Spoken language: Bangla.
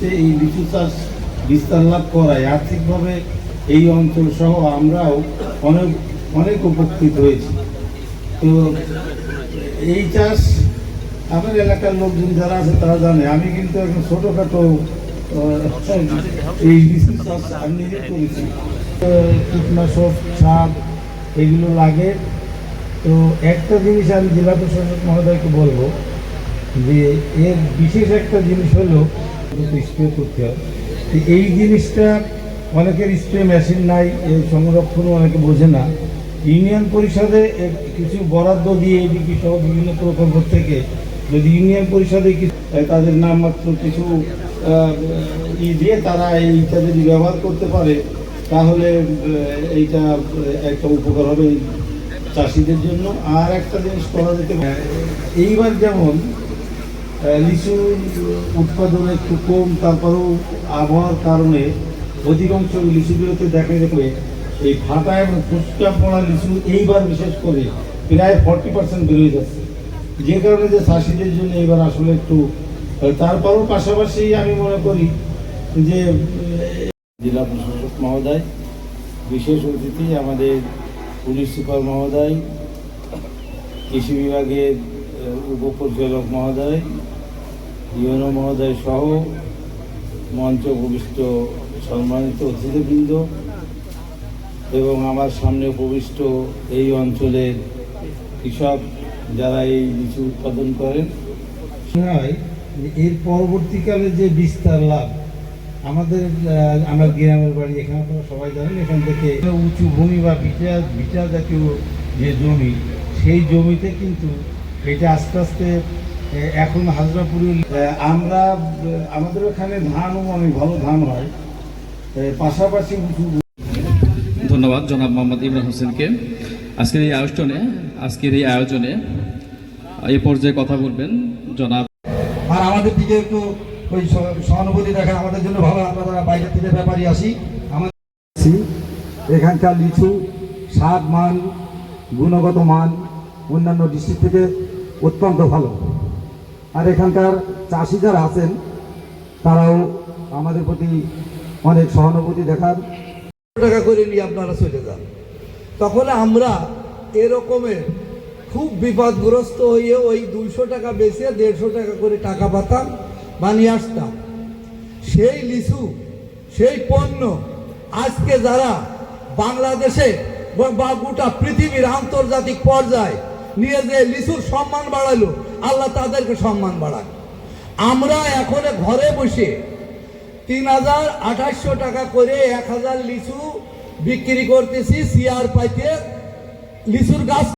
পদ্ধতিতে এই লিচু চাষ বিস্তার লাভ করায় আর্থিকভাবে এই অঞ্চল সহ আমরাও অনেক অনেক উপকৃত হয়েছি। তো এই চাষ আমার এলাকার লোকজন যারা আছে তারা জানে। আমি কিন্তু এখন ছোটোখাটো এই লিচু চাষ আমি নিজে করেছি। কীটনাশক, সার এগুলো লাগে। তো একটা জিনিস আমি জেলা প্রশাসক মহোদয়কে বলব যে এর বিশেষ একটা জিনিস হলো স্প্রে করতে হয়। তো এই জিনিসটা অনেকের স্প্রে মেশিন নাই এর সংরক্ষণও অনেকে বোঝে না। ইউনিয়ন পরিষদে কিছু বরাদ্দ দিয়ে এদিকে সহ বিভিন্ন প্রকল্প থেকে যদি ইউনিয়ন পরিষদে কিছু তাদের নামমাত্র কিছু ই দিয়ে তারা এইটা যদি ব্যবহার করতে পারে, তাহলে এইটা একটা উপকার হবে চাষিদের জন্য। আর একটা জিনিস করা যেতে পারে, এইবার যেমন লিচু উৎপাদন একটু কম, তারপরেও আবহাওয়ার কারণে অধিকাংশ লিচুগুলোতে দেখা যাবে এই ফাটা এবং ফুচকা পড়া লিচু এইবার বিশেষ করে প্রায় ফর্টি পার্সেন্ট বেড়ে যাচ্ছে। যে কারণে যে চাষিদের জন্য এবার আসলে একটু, তারপরও পাশাপাশি আমি মনে করি যে, জেলা প্রশাসক মহোদয়, বিশেষ অতিথি আমাদের পুলিশ সুপার মহোদয়, কৃষি বিভাগের উপপরিচালক মহোদয় ইউনো মহোদয় সহ মঞ্চ উপবিষ্ট সম্মানিত অতিথিবৃন্দ এবং আমার সামনে উপবিষ্ট এই অঞ্চলের কৃষক যারা এই লিচু উৎপাদন করেন। হয় এর পরবর্তীকালে যে বিস্তার লাভ, আমাদের আমার গ্রামের বাড়ি, এখানে আপনারা সবাই জানেন, এখান থেকে উঁচু ভূমি বা বিটা বিটা জাতীয় যে জমি, সেই জমিতে কিন্তু এটা আস্তে আস্তে এখন হাজরাপুরে আমরা আমাদের ওখানে ধানও অনেক ভালো ধান হয়। পাশাপাশি ধন্যবাদ জনাব মোহাম্মদ ইমরান হোসেনকে। আজকের এই আয়োজনে আজকের এই আয়োজনে এই পর্যায়ে কথা বলবেন জনাব আর আমাদের দিকে একটু ওই সহানুভূতি দেখেন আমাদের জন্য ভালো আমরা যারা বাইরের থেকে ব্যাপারী আসি। আমাদের এখানকার লিচু স্বাদ মান গুণগত মান অন্যান্য ডিস্ট্রিক্ট থেকে অত্যন্ত ভালো। আর এখানকার চাষি যারা আছেন, তারাও আমাদের প্রতি অনেক সহানুভূতি দেখান। টাকা করে নিয়ে আপনারা চলে যান। তখন আমরা এরকমের খুব বিপদগ্রস্ত হয়ে ওই দুইশো টাকা বেচে দেড়শো টাকা করে টাকা পাতাম, বানিয়ে আসতাম। সেই লিচু, সেই পণ্য আজকে যারা বাংলাদেশে বা- গোটা পৃথিবীর আন্তর্জাতিক পর্যায়ে নিয়ে যে লিচুর সম্মান বাড়ালো আল্লাহ তাদেরকে সম্মান বাড়ায় আমরা এখন ঘরে বসে তিন হাজার আঠাশশো টাকা করে এক হাজার লিচু বিক্রি করতেছি, সিয়ার পাইতে লিচুর গাছ